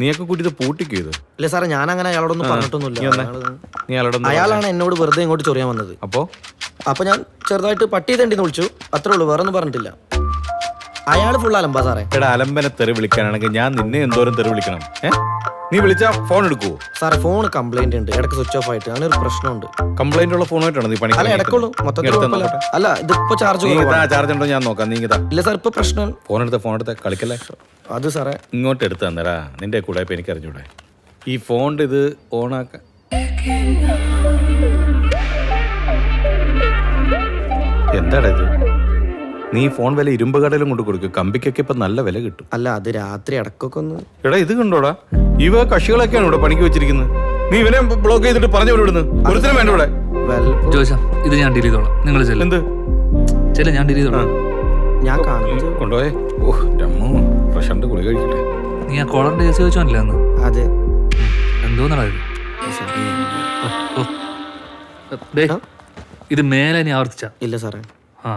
നീയൊക്കെ കൂട്ടി ഇത് പൂട്ടിക്കോ ഇത്? ഇല്ല സാറേ ഞാൻ അങ്ങനെ അയാളോടൊന്നും പറഞ്ഞിട്ടൊന്നുമില്ല. നീ വന്നേ. അയാൾ നീ അയാളാണ് എന്നോട് വെറുതെ ഇങ്ങോട്ട് ചൊറിയാൻ വന്നത്? അപ്പോ? അപ്പൊ ഞാൻ ചെറുതായിട്ട് പട്ടി തണ്ടിന്ന് വിളിച്ചു. അത്രേ ഉള്ളൂ വേറെ ഒന്നും പറഞ്ഞിട്ടില്ല. അയാൾ ഫുൾ അലമ്പാ സാറേ. എടാ അലമ്പനെ തെറി വിളിക്കാനാണെങ്കിൽ ഞാൻ നിന്നെ എന്തോരം തെറി വിളിക്കണം? ഏ? നീ വിളിച്ചാ ഫോൺ എടുക്കുവോ? സാറേ ഫോൺ കംപ്ലൈന്റ് ഉണ്ട്. ഇടയ്ക്ക് സ്വിച്ച് ഓഫ് ആയിട്ട്. അങ്ങനെ ഒരു പ്രശ്നമുണ്ട്. കംപ്ലൈന്റ് ഉള്ള ഫോണായിട്ടാണോ നീ പണി അല്ല ഇടയ്ക്കുള്ളൂ. മൊത്തത്തിൽ കുഴപ്പമില്ല. അല്ല ഇതിപ്പോ ചാർജ് നീ ചാർജ് ഉണ്ടോ? ഞാൻ നോക്കാം. നീ ഇതാ. ഇല്ല സാർ ഇപ്പൊ പ്രശ്നം ഫോൺ എടുത്ത ഫോൺ എടുത്ത. കളിക്കല്ലേ? അത് സാറേ. ഇങ്ങോട്ട് എടുത്തു തന്നരാ നിന്റെ കൂടെ ഇപ്പൊ എനിക്ക് അറിഞ്ഞൂടെ ഈ ഫോണിന്റെ ഇത് ഓണാക്ക എന്താടാ ഇത്? നീ ഫോൺ വില ഇരുമ്പ് കടയിലും കൊണ്ട് കൊടുക്കും. കമ്പിക്കൊക്കെ ഇപ്പൊ നല്ല വില കിട്ടും. അല്ല അത് രാത്രി അടക്കൊക്കെ ഒന്ന് എടാ ഇത് കണ്ടോടാ. ഇവ കക്ഷികളൊക്കെയാണ് ഇവിടെ പണിക്ക് വെച്ചിരിക്കുന്നത്. നീ ഇവനെ ബ്ലോക്ക് ചെയ്തിട്ട് പറഞ്ഞു വിടുന്നു ഒരുത്തരം വേണ്ട ഇവിടെ. വെൽ ജോശ ഇത് ഞാൻ ഡീൽ ചെയ്തോളാം. നിങ്ങൾ ചെല്ലും. എന്ത്? ചെല്ല ഞാൻ ഡീൽ ചെയ്തോളാം. ഞാൻ കാണുന്നു കൊണ്ടുപോയേ. ഓ രമ്മോ പ്രശാന്ത് ഗുളി കഴിക്കട്ടെ? നീ ആ കോളറിന്റെ കേസ് ചോദിച്ചോന്നില്ല അന്ന്? അതെ. എന്തോന്നാ ഇത്? സാറേ ഓ, ഓ. ദേ, ഇത് മേലെ നീ ആവർത്തിച്ച. ഇല്ല സാറേ. ആ.